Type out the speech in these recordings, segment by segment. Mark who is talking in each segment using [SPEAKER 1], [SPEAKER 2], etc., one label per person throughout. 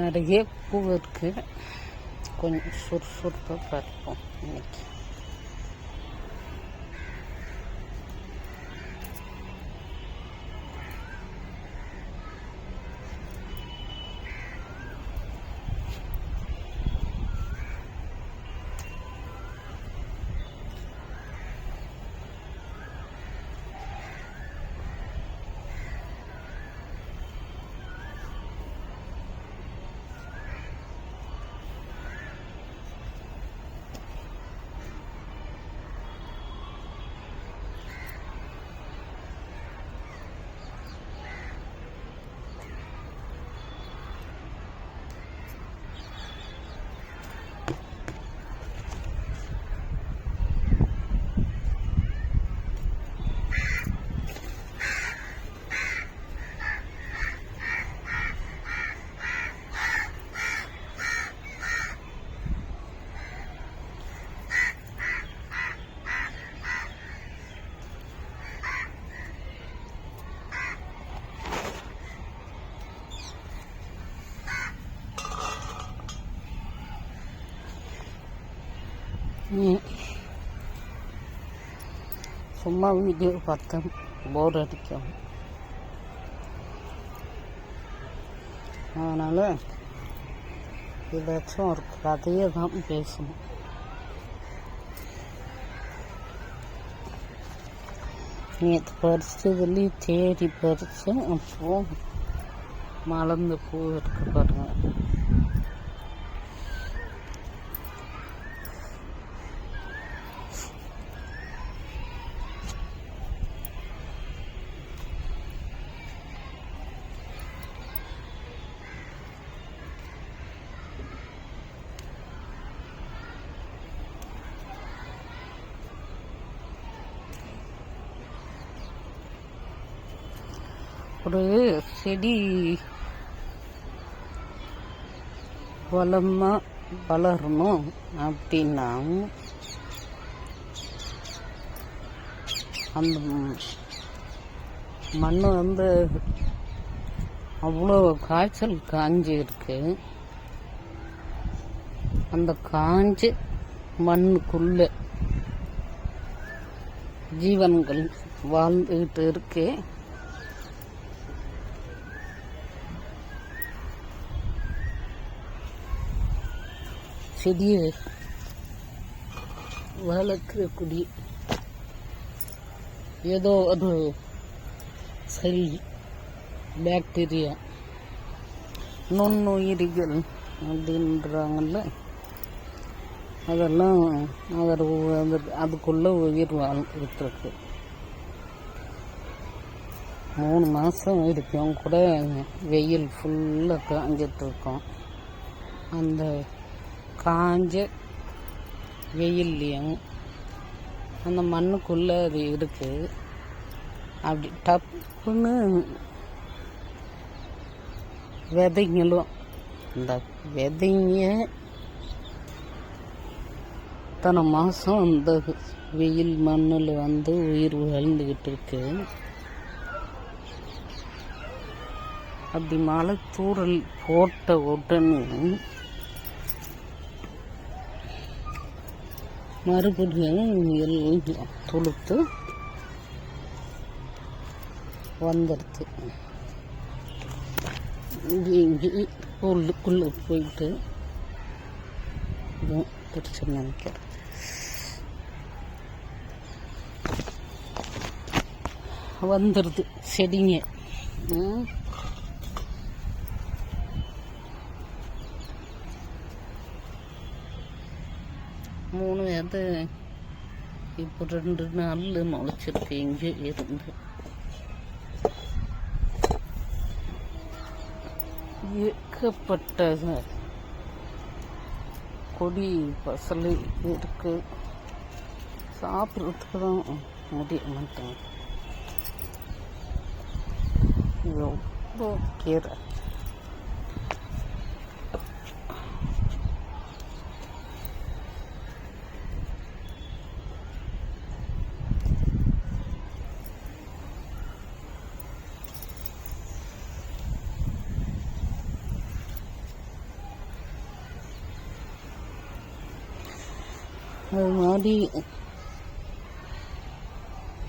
[SPEAKER 1] நிறைய பூ இருக்கு. கொஞ்சம் சுறுசுறுப்பாக பார்ப்போம் இன்னைக்கு. சும்மா வீடியோ பார்த்தேன் போர் அடிக்கும் அதனால் ஏதாச்சும் ஒரு கதையை தான் பேசணும் நேற்று பறிச்சதுலேயும் தேடி பறித்தேன் அப்போ மலர்ந்து பூ இருக்கு பாருங்கள் ஒரு செடி வளமாக வளரணும் அப்படின்னா அந்த மண் வந்து அவ்வளோ காய்ச்சல் காஞ்சி இருக்கு அந்த காஞ்ச மண்ணுக்குள்ள ஜீவன்கள் வாழ்ந்துகிட்டு இருக்கு. செடியை வளர்க்குற குடி. ஏதோ அது செல் பேக்டீரியா நுண்ணுயிரிகள் அப்படின்றாங்கல்ல. அதெல்லாம் அவர் அதுக்குள்ளே அதுக்குள்ள உயிர் வாழ்ந்துருக்கு மூணு மாதம் இருக்கும் கூட வெயில் ஃபுல்லாக காஞ்சிட்ருக்கோம் அந்த காஞ்ச வெயில்லையும் அந்த மண்ணுக்குள்ளே அது இருக்கு. அப்படி டப்புன்னு விதைங்களும். இந்த விதைங்க இத்தனை மாதம் அந்த வெயில் மண்ணில் வந்து உயிர் வாழ்ந்துக்கிட்டு இருக்கு. அப்படி மழை தூரல் போட்ட உடனே மறுபடியும் எல்லாம் துளுத்து வந்துடுது இங்கே உள்ளுக்குள்ளே போயிட்டு இதுவும் பிடிச்சு நினைக்கிறேன். வந்துடுது செடிங்க. மூணு விதை இப்போ ரெண்டு நாள் முளைச்சிருக்கு இங்கே இருந்து. ஏகப்பட்ட கொடி பசல் இருக்கு. சாப்பிட்றதுக்கு தான் முடிய மாட்டேங்க எவ்வளோ கீரை.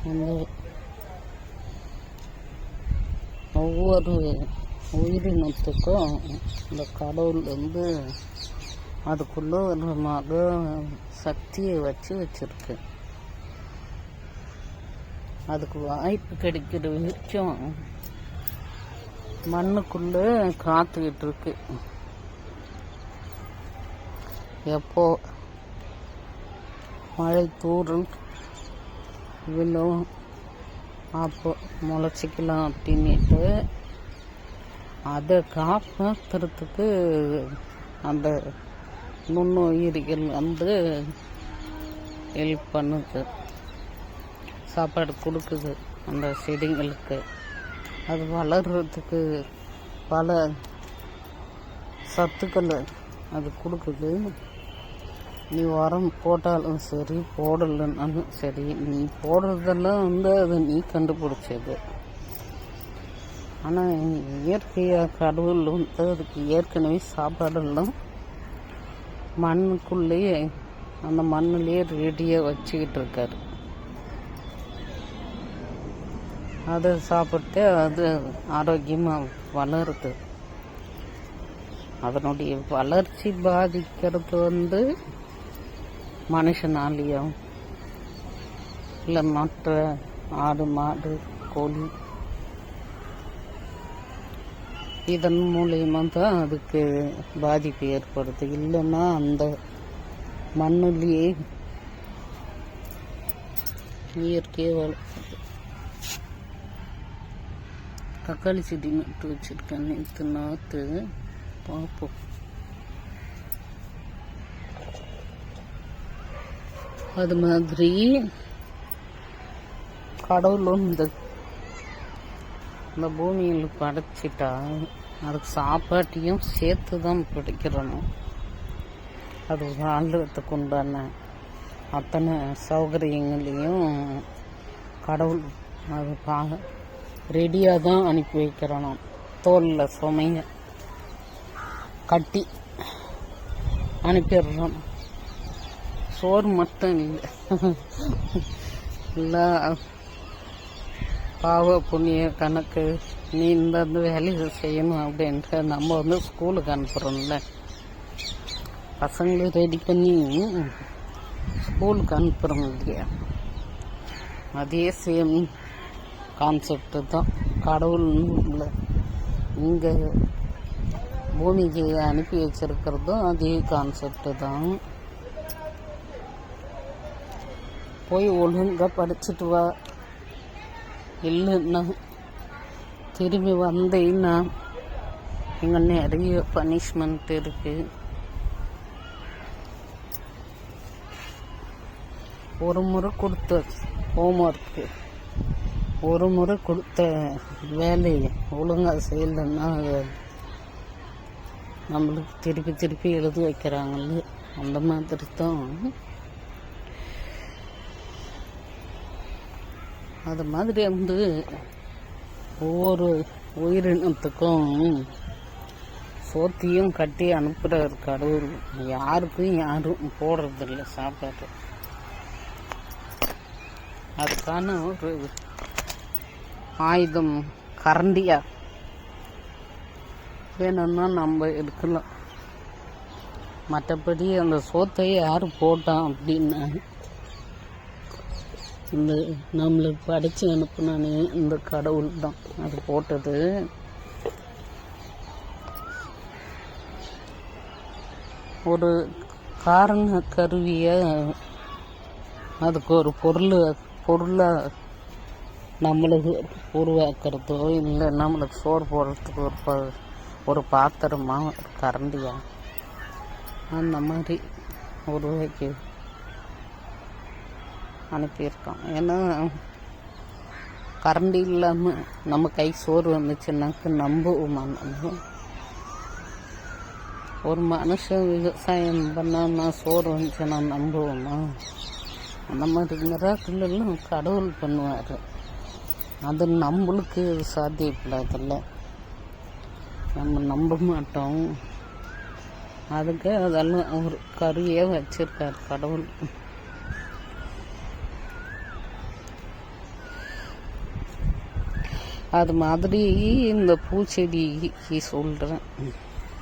[SPEAKER 1] அது ஒவ்வொரு உயிரினத்துக்கும் இந்த கடவுள் வந்து அதுக்குள்ள ஒரு மக சக்தியை வச்சு வச்சிருக்கு. அதுக்கு வாய்ப்பு கிடைக்கிற வரைக்கும் மண்ணுக்குள்ள காத்துக்கிட்டு இருக்கு. எப்போ மழை தூறல் விழும். அப்போ முளைச்சிக்கலாம் அப்படின்ட்டு அதை காப்பாற்றுறதுக்கு அந்த நுண்ணுயிரிகள் வந்து ஹெல்ப் பண்ணுது. சாப்பாடு கொடுக்குது அந்த செடிங்களுக்கு. அது வளர்கிறதுக்கு பல சத்துக்களை அது கொடுக்குது. நீ உரம் போட்டாலும் சரி போடலைன்னாலும் சரி நீ போடுறதெல்லாம் வந்து அது நீ கண்டுபிடிச்சது. ஆனால் இயற்கையாக கடவுள் வந்து அதுக்கு ஏற்கனவே சாப்பாடெல்லாம் மண்ணுக்குள்ளேயே அந்த மண்ணுலேயே ரெடியாக வச்சுக்கிட்டு இருக்காரு. அதை சாப்பிட்டு அது ஆரோக்கியமாக வளருது. அதனுடைய வளர்ச்சி பாதிக்கிறது வந்து மனுஷனாலேயோ இல்லை மற்ற ஆடு மாடு கோழி. இதன் மூலியமாக தான் அதுக்கு பாதிப்பு ஏற்படுது. இல்லைன்னா அந்த மண்ணுலேயே இயற்கையாக வளர்க்குது தக்காளி செடி நட்டு வச்சுருக்கேன். நேற்று நாற்று பார்ப்போம் அது மாதிரி. கடவுளும் இந்த இந்த பூமியில் படைச்சிட்டா அதுக்கு சாப்பாட்டையும் சேர்த்து தான் பிடிக்கிறணும். அது வாழ்றதுக்கு உண்டான அத்தனை சௌகரியங்களையும் கடவுள் அது பா ரெடியாக தான் அனுப்பி வைக்கிறணும். தோலில் சுமைய கட்டி அனுப்பிடுறோம். சோறு மட்டும் இல்லை. எல்லா பாவ புண்ணிய கணக்கு நீ இந்த வேலையை செய்யணும் அப்படின்ட்டு நம்ம வந்து ஸ்கூலுக்கு அனுப்புகிறோம்ல பசங்களை ரெடி பண்ணி ஸ்கூலுக்கு அனுப்புகிறோம் இல்லையா? அதே சேம் கான்செப்ட் தான். கடவுள் இல்லை. இங்கே பூமிக்கு அனுப்பி வச்சுருக்கிறதும் அதே கான்செப்ட்டு தான். போய் ஒழுங்காக படிச்சுட்டு வா. இல்லைன்னா திரும்பி வந்தீங்கன்னா இங்கே நிறைய பனிஷ்மெண்ட் இருக்குது ஒரு முறை கொடுத்த ஹோம்ஒர்க்கு ஒரு முறை கொடுத்த வேலையை ஒழுங்காக செய்யலைன்னா நம்மளுக்கு திருப்பி திருப்பி எழுதி வைக்கிறாங்கல்ல அந்த மாதிரி தான். அது மாதிரி வந்து ஒவ்வொரு உயிரினத்துக்கும் சோத்தியும் கட்டி அனுப்புகிறார் கடவுள். யாருக்கும் யாரும் போடுறதில்ல சாப்பாடு. அதுக்கான ஒரு ஆயுதம் கரண்டியா? வேணும்னா நம்ம எடுக்கலாம். மற்றபடி அந்த சோத்தை யார் போட்டான் அப்படின்னா இந்த நம்மளை படித்து அனுப்புனானே இந்த கடவுள் தான். அது போட்டது. ஒரு காரண கருவியை அதுக்கு ஒரு பொருள் பொருளாக நம்மளுக்கு உருவாக்குறதோ இல்லை நம்மளுக்கு சோறு போடுறதுக்கு ஒரு ப ஒரு பாத்திரமா ஒரு கரண்டியா? அந்த மாதிரி உருவாக்கி அனுப்பியிருக்கோம். ஏன்னா கரண்டி இல்லாமல் நம்ம கை சோறு வந்துச்சுன்னாக்க நம்புவோமா நம்ம. ஒரு மனுஷன் விவசாயம் பண்ணான்னா சோறு வந்துச்சுன்னா நம்புவோமா? அந்த மாதிரி மிராக்கிள்லாம் கடவுள் பண்ணுவார். அது நம்மளுக்கு சாத்தியப்படாதில்ல. நம்ம நம்ப மாட்டோம். அதுக்கு அதெல்லாம் ஒரு கருவியாக வச்சிருக்கார் கடவுள். அது மாதிரி இந்த பூச்செடிக்கு சொல்கிறேன்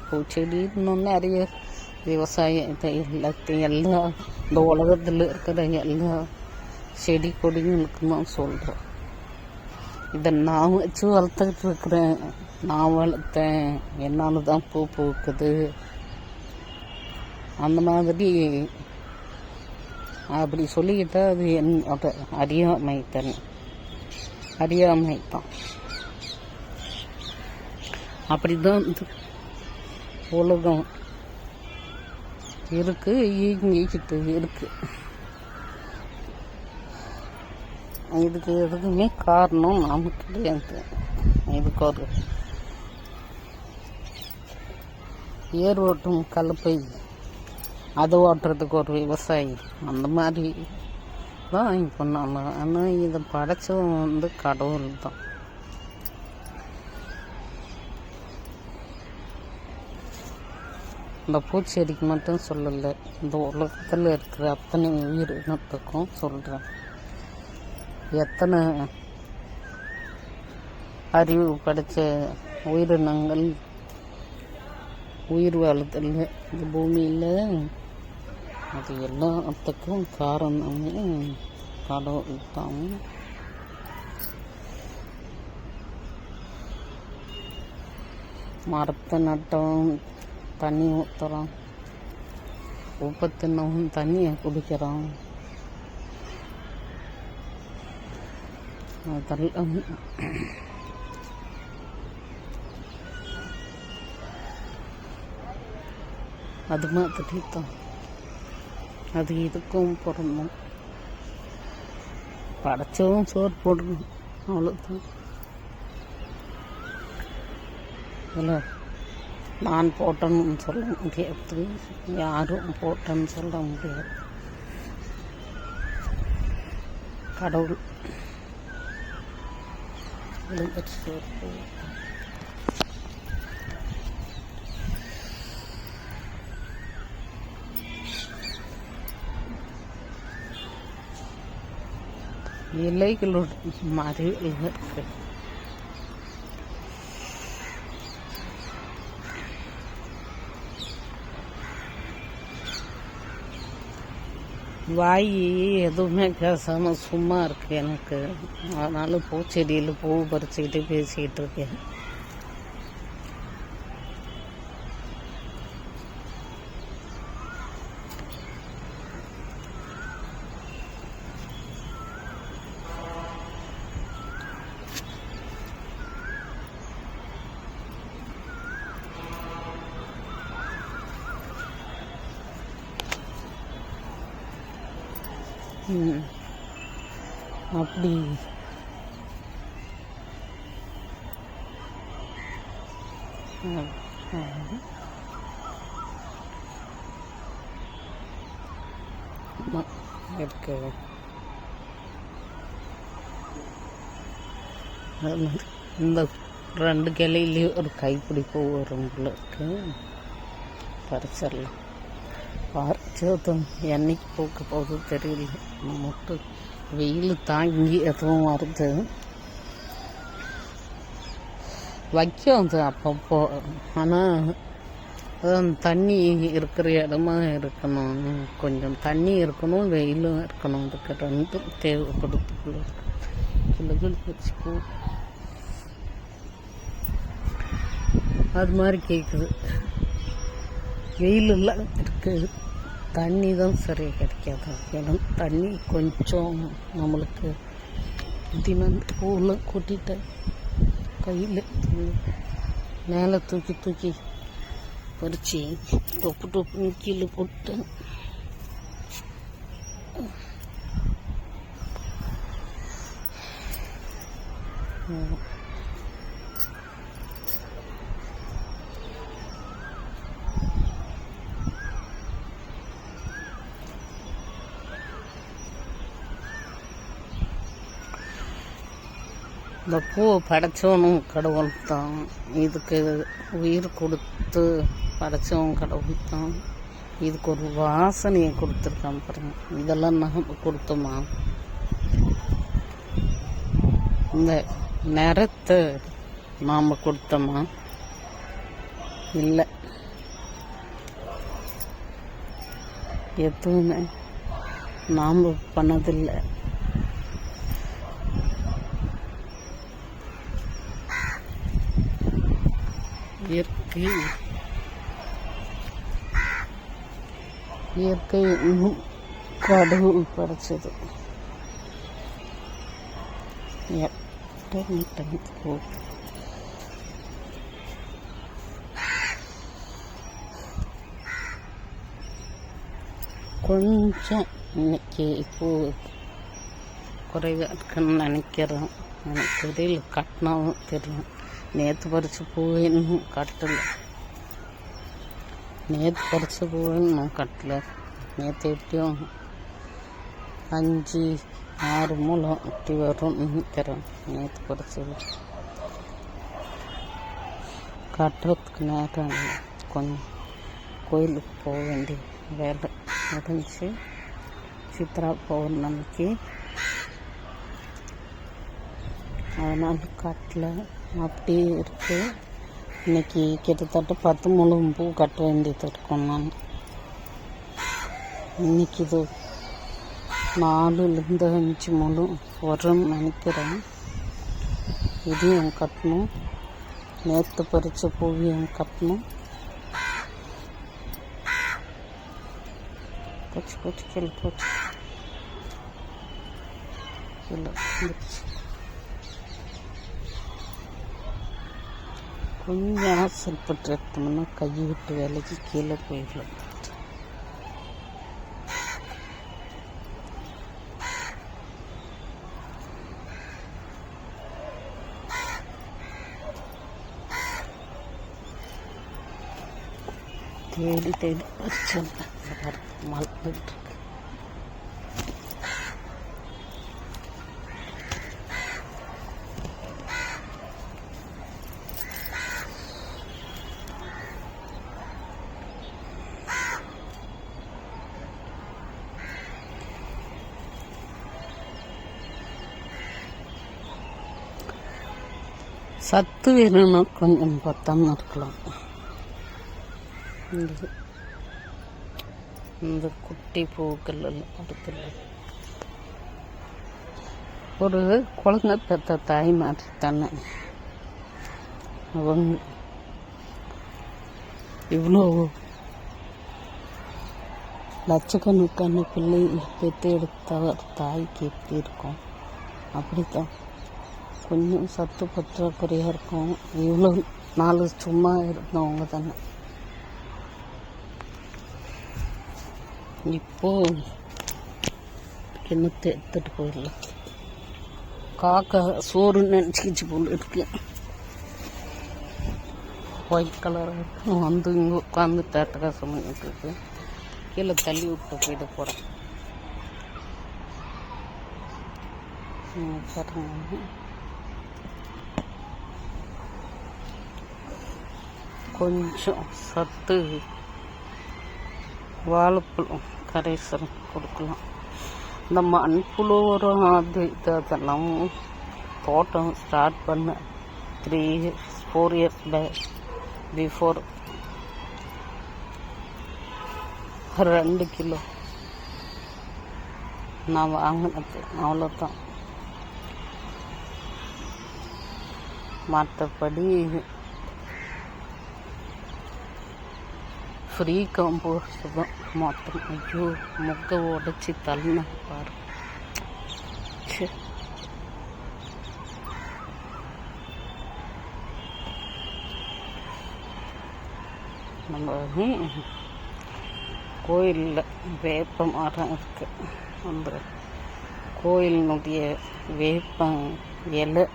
[SPEAKER 1] பூச்செடின்னு நிறைய விவசாயம் இதை எல்லாத்தையும் எல்லா இந்த உலகத்தில் இருக்கிற எல்லா செடி கொடிங்களுக்கு தான் சொல்கிறேன் இதை நான் வச்சு வளர்த்துக்கிட்டு இருக்கிறேன். நான் வளர்த்தேன். என்னால் தான் பூ பூக்குது. அந்த மாதிரி அப்படி சொல்லிக்கிட்டால் அது என்னோட அறியாமை தானே அறியாமை தான் அப்படிதான் இந்த உலகம். இருக்கு இயங்கிக்கிட்டு இருக்கு. இதுக்கு எதுக்குமே காரணம் நாம கிடையாது இதுக்கு ஒரு ஏர் ஓட்டும் கலப்பை. அது ஓட்டுறதுக்கு ஒரு விவசாயி. அந்த மாதிரி தான் இப்போ நம்ம. ஆனால் இதை படைச்சவன் வந்து கடவுள் தான் இந்த பூச்செடிக்கு மட்டும் சொல்லலை. இந்த உலகத்தில் இருக்கிற அத்தனை உயிரினத்துக்கும் சொல்கிறேன் எத்தனை அறிவு படைத்த உயிரினங்கள் உயிர் வாழுதல்? இந்த பூமியில் அது எல்லாத்துக்கும் காரணமே கடவுள் தான் மரத்தை நட்டோம் தண்ணி ஊற்றுறோம் உப்பு தின்னவும் தண்ணியை குடிக்கிறோம். அதெல்லாம் அது மாதிரி தான் அது இதுக்கும் பிறந்தோம் படைச்சவும் சோறு போடணும். அவ்வளோதான் இல்லை. நான் போட்டேன்னு சொல்ல முடியாது யாரும் போட்டேன்னு சொல்ல முடியாது கடவுள் சோறு போடும் இலைகளோட மறைவில் இருக்கு வாய் எதுவுமே பேசாமல் சும்மா இருக்கு எனக்கு. அதனால பூச்செடியில் பூ பறிச்சுக்கிட்டு பேசிக்கிட்டு இருக்கேன். அப்படி இருக்கு இந்த ரெண்டு கிளையிலையும் ஒரு கைப்பிடி பூ வரும் இருக்கு பறிச்சிடலாம் பறிச்சதும் என்னைக்கு பூக்க போகுது தெரியல மட்டும் வெயில் தாங்கி எதுவும் வருது வைக்கும் அது அப்பப்போ ஆனால் தண்ணி இருக்கிற இடமா இருக்கணும் கொஞ்சம் தண்ணி இருக்கணும் வெயிலும் இருக்கணும் அதுக்கு ரெண்டும் தேவைப்படுது கிளைகள் வச்சுக்கோ அது மாதிரி கேட்குது வெயில் எல்லாம் இருக்குது தண்ணி தான் சரியாக கிடைக்காது ஏன்னா தண்ணி கொஞ்சம் நம்மளுக்கு தினம் பூவில் கொட்டிட்டேன் கையில் மேலே தூக்கி தூக்கி பறித்து தொப்பு டொப்புன்னு கீழே போட்டேன் ம். இந்த பூ படைச்சவனும் கடவுள் தான். இதுக்கு உயிர் கொடுத்து படைச்சவன் கடவுள் தான். இதுக்கு ஒரு வாசனையை கொடுத்துருக்கான் பாருங்க. இதெல்லாம் நம்ம கொடுத்தோமா? இந்த நிறத்தை நாம் கொடுத்தோமா? இல்லை. எதுவுமே நாம் பண்ணதில்லை. இயற்கை. இயற்கை இன்னும் கடவுள் படைச்சது. கொஞ்சம் இன்னைக்கு இப்போ குறைவாக இருக்குன்னு நினைக்கிறேன். எனக்கு தெரியல கட்டினாவும் தெரியும். நேற்று பறித்த பூ இன்னும் கட்டலை நேற்று பறித்த பூ இன்னும் கட்டலை நேற்று எப்படியும் அஞ்சு ஆறு மூலம் இப்படி வரும்னு நினைக்கிறேன் நேற்று பறிச்சது கட்டுறதுக்கு நேரம் இல்லை. கொஞ்சம் கோயிலுக்கு போக வேண்டிய வேலை முடிஞ்சு சித்ரா பௌர்ணமிக்கு அதனால் கட்டல அப்படியே இருக்கு இன்னைக்கு கிட்டத்தட்ட பத்து முழம் பூ கட்ட வேண்டியது இருக்கும் நான் இன்னைக்கு இது நாலுலேருந்து அஞ்சு முழம் வரும்னு நினைக்கிறேன் இதையும் கட்டணும் நேற்று பறித்த பூவையும் கட்டணும் போச்சு போச்சு கீழே போச்சு கீழே வந்துருச்சு கொஞ்சம் ஆசைப்பட்டு எடுத்தோம்னா கை விட்டு வேலைக்கு கீழே போயிடலாம் தேடி தேடி வச்சேன் மறந்துட்டு இருக்கு. பத்து வேணும்னா கொஞ்சம் பத்தாம இருக்கலாம். இந்த இந்த குட்டி பூக்கள் எல்லாம் அடுத்துல ஒரு குழந்தை பெற்ற தாய் மாதிரி தானே. அவங்க இவ்வளோ லட்சக்கணக்கான பிள்ளை பெற்று எடுத்த தாய்க்கு எப்படி இருக்கும்? அப்படித்தான். கொஞ்சம் சத்து பற்றாக்குறையாக இருக்கும். இவ்வளோ நாலு சும்மா இருந்தவங்க தானே. இப்போ கிணத்து எடுத்துட்டு போயிடலாம். காக்கா சோறு நினச்சிக்கிச்சு போல இருக்கு. ஒயிட் கலர் வந்து இங்கே உட்காந்து தேட்டக்கா பண்ணிட்டு இருக்கு. கீழே தள்ளி விட்டு போயிட போகிறேன் பாருங்க. கொஞ்சம் சத்து வாழைப்பழம் கரைசல் கொடுக்கலாம். இந்த மண்புழு உரம் அது இது அதெல்லாம் தோட்டம் ஸ்டார்ட் பண்ண three four years back before ரெண்டு கிலோ நான் வாங்கினது. அவ்வளோதான் மற்றபடி ஃப்ரீ காம்போஸ்ட் தான் மொத்தம் ஐயோ முக்கை உடச்சி தள்ளின பாரு. நம்ம கோயிலில் வேப்ப மரம் இருக்கு. அந்த கோயிலினுடைய வேப்ப இலை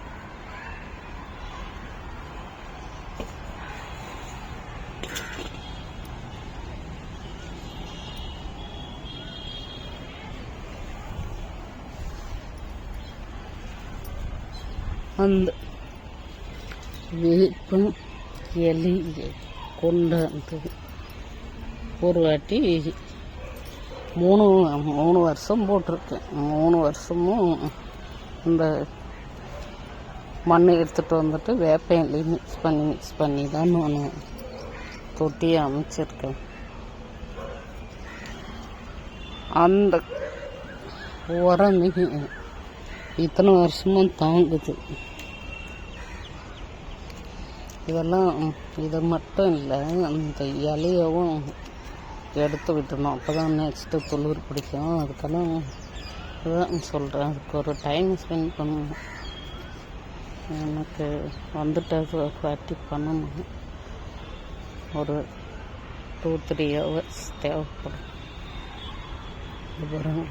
[SPEAKER 1] அந்த வேப்பம் கொண்டு கொண்டாந்து ஒரு வாட்டி மூணு மூணு வருஷம் போட்டிருக்கேன். மூணு வருஷமும் இந்த மண் எடுத்துகிட்டு வந்துட்டு வேப்பையிலையும் மிக்ஸ் பண்ணி மிக்ஸ் பண்ணி தான் நான் தொட்டியை அமைச்சிருக்கேன். அந்த உரமே இத்தனை வருஷமும் தாங்குது. இதெல்லாம் இது மட்டும் இல்லை. அந்த இலையவும் எடுத்து விட்டுணும் அப்போ தான் நெக்ஸ்ட்டு துளிர் பிடிக்கும். அதுக்கெல்லாம் இதுதான் சொல்கிறேன் அதுக்கு ஒரு டைம் ஸ்பெண்ட் பண்ணணும். எனக்கு வந்துட்டு அது வாட்டி பண்ணணும். ஒரு டூ த்ரீ ஹவர்ஸ் தேவைப்படும். அப்புறம்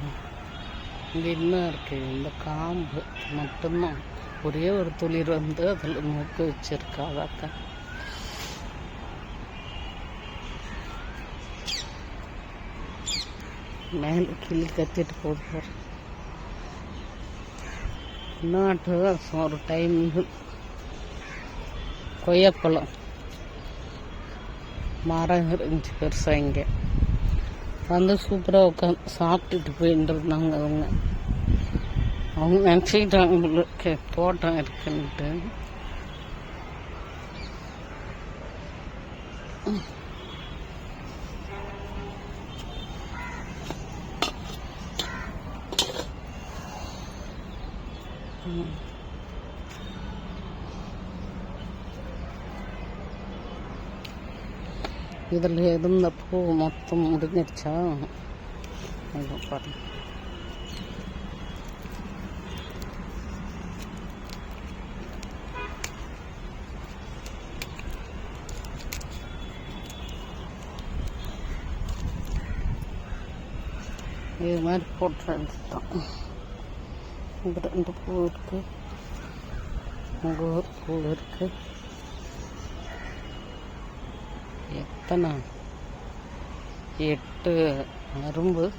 [SPEAKER 1] இங்கே இன்னும் இருக்குது இந்த காம்பு மட்டும்தான். ஒரே ஒரு துளிர் வந்து அதில் மூக்கு வச்சிருக்கா. அதாக்கா மேலே கிளி கத்திட்டு போட்டு நாட்டு ஒரு டைம் கொய்யாப்பழம். மரம் இருந்துச்சு பெருசாக இங்கே. வந்து சூப்பராக உட்காந்து சாப்பிட்டுட்டு போயிட்டு இருந்தாங்க அவங்க. அவங்க நினச்சிக்கிட்டாங்க உங்களுக்கு தோட்டம் இருக்குன்ட்டு. இதில் இருந்த பூ மொத்தம் முடிஞ்சிருச்சா இது இது மாதிரி போட்டு எடுத்துட்டோம் இந்த ரெண்டு பூ இருக்கு அங்கே ஒரு பூ இருக்கு எத்தனை? எட்டு. அரும்பு.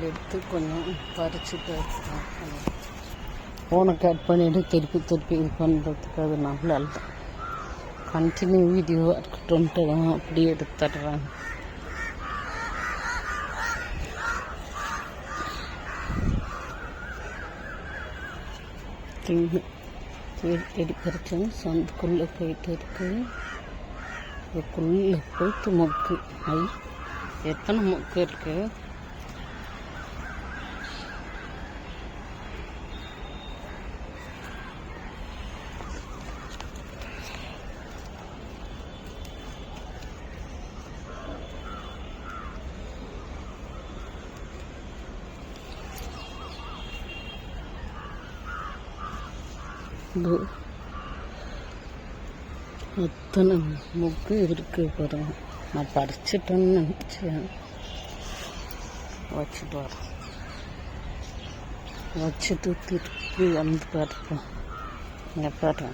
[SPEAKER 1] எடுத்து கொஞ்சம் பறிச்சு பறிச்சுட்டு ஃபோனை கட் பண்ணிவிட்டு திருப்பி திருப்பி இது பண்ணுறதுக்கு அது நல்லா இல்லை கண்டினியூ வீடியோவாக இருக்கட்டும்ட்டு தான் அப்படியே எடுத்துடுறாங்க தேடி தேடி பறிச்சேன் சந்துக்குள்ளே போயிட்டு இருக்கு. இதுக்குள்ளே போயிட்டு மொக்கு ஐ எத்தனை மொக்கு இருக்குது இது எத்தனை முக்கு இருக்கு பாருங்க நான் பறிச்சிட்டேன்னு நினச்சேன் வச்சுட்டு வரேன் வச்சுட்டு திருப்பி வந்து பார்ப்போம் இங்கே பாருங்க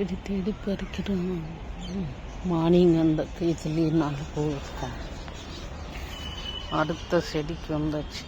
[SPEAKER 1] தேடி தேடி பறிக்கிறோம் மார்னிங் அந்த இதுலேயே நாலு பூ இருக்கும் அடுத்த செடிக்கு வந்தாச்சு.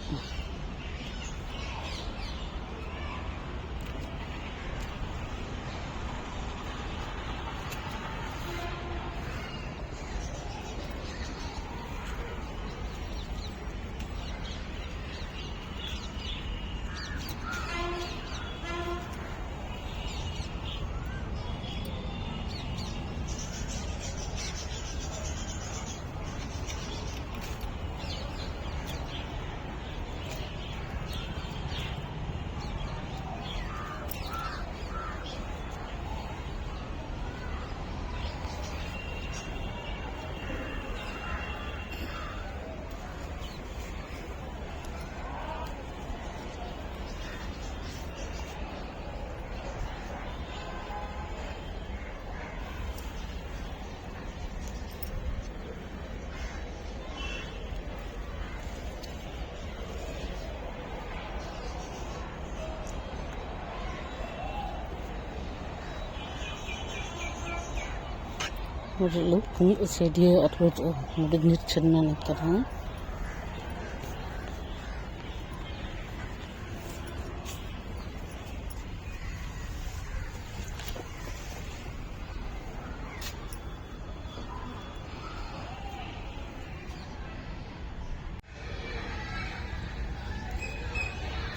[SPEAKER 1] ஒரு புல் செடியை அறுபது முடிஞ்சிருச்சுன்னு நினைக்கிறேன்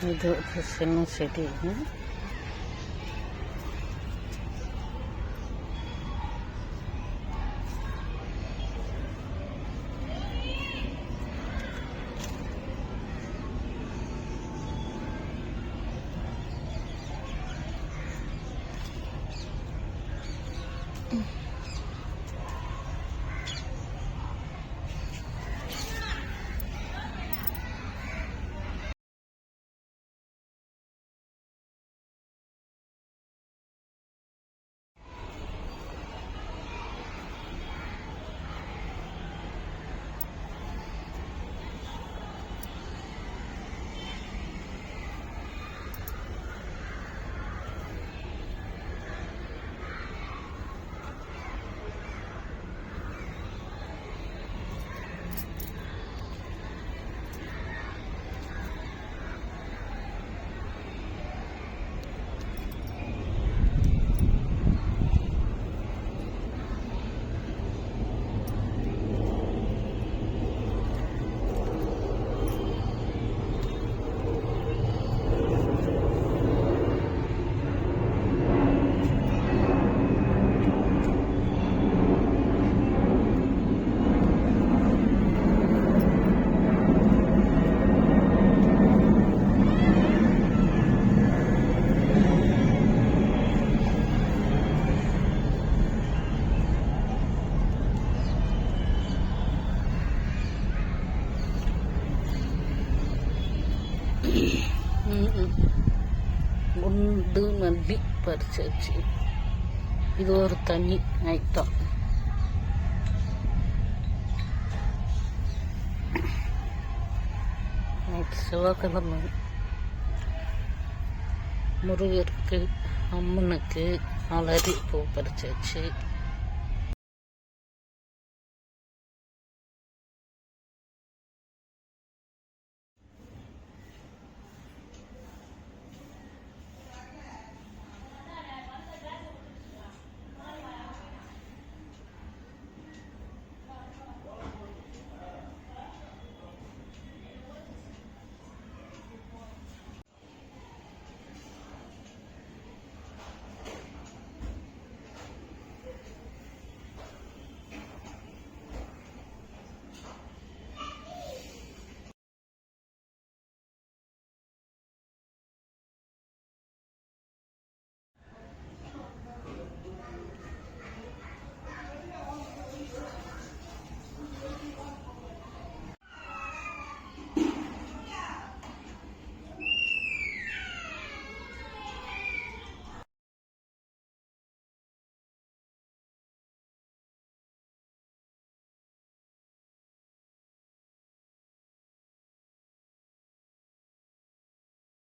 [SPEAKER 1] இது ஒரு சின்ன செடி குண்டு வச்சு இது ஒரு தனி. ஐட்டம் நைட்டு செவ்வாய்க்கிழமை முருகருக்கு அம்மனுக்கு அலரி பூ பறிச்சாச்சு